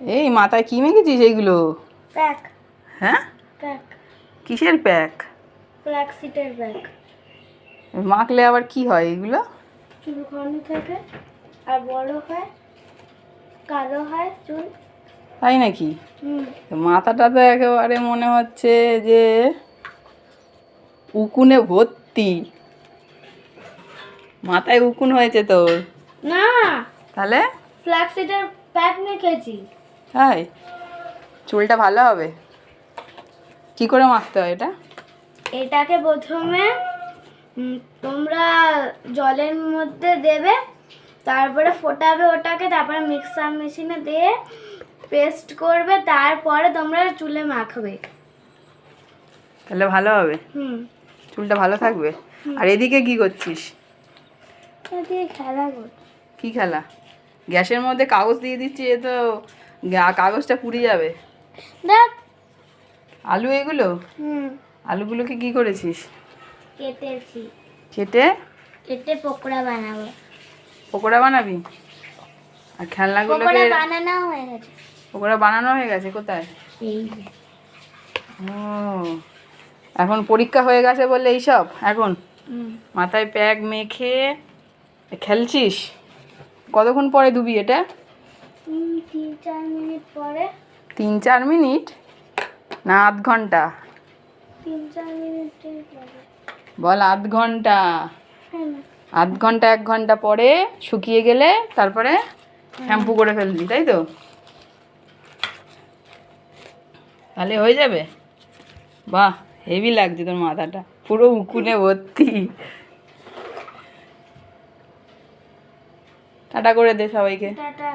এই মাথায় কি মেখেছিস এইগুলো? প্যাক। হ্যাঁ? প্যাক। কিসের প্যাক? ফ্ল্যাক্স সিটের ব্যাগ মাখলে আবার কি হয় এগুলো চুল ঘন থাকে আর বড় হয় কালো হয় চুল। তাই নাকি? মাথাটা তো একেবারে মনে হচ্ছে যে উকুনে ভর্তি। মাথায় উকুন হয়েছে তোর। না। তাহলে? ফ্ল্যাক্স সিটের প্যাক মেখেছি। তাই চুলটা ভালো হবে? কি করে মাখতে হয় এটা? এটাকে প্রথমে তোমরা জলের মধ্যে দেবে তারপরে ফোটাবে ওটাকে তারপরে মিক্সার মেশিনে দিয়ে পেস্ট করবে তারপরে তোমরা চুলে মাখবে। তাহলে ভালো হবে? হুম। চুলটা ভালো থাকবে? আর এদিকে কি করছিস? খেলা কি খেলা? গ্যাসের মধ্যে কাগজ দিয়ে দিচ্ছি এ তো কাগজটা পুড়ে যাবে। দেখ। আলু এগুলো? হুম। আলুগুলোকে কি করেছিস? কেটেছি। কেটে? কেটে পকোড়া বানাবো। পকোড়া বানাবি? আর খেলনাগুলোকে পকোড়া বানানো হয়ে গেছে। পকোড়া বানানো হয়ে গেছে কোথায়? এই ও এখন পরীক্ষা হয়ে গেছে বলে এইসব? এখন? মাথায় প্যাক মেখে খেলছিস? কতক্ষণ পরে দুবি এটা? চার মিনিট পরে। তিন চার মিনিট? না আধ ঘণ্টা। তিন চার মিনিটের পরে। বল আধ ঘণ্টা। হ্যাঁ। আধ ঘণ্টা এক ঘণ্টা পরে শুকিয়ে গেলে তারপরে শ্যাম্পু করে ফেলবি তাই তো? তাহলে হয়ে যাবে? বাহ হেভি লাগছে তোর মাথাটা। পুরো উকুনে ভর্তি। টাটা করে দে সবাইকে। টাটা।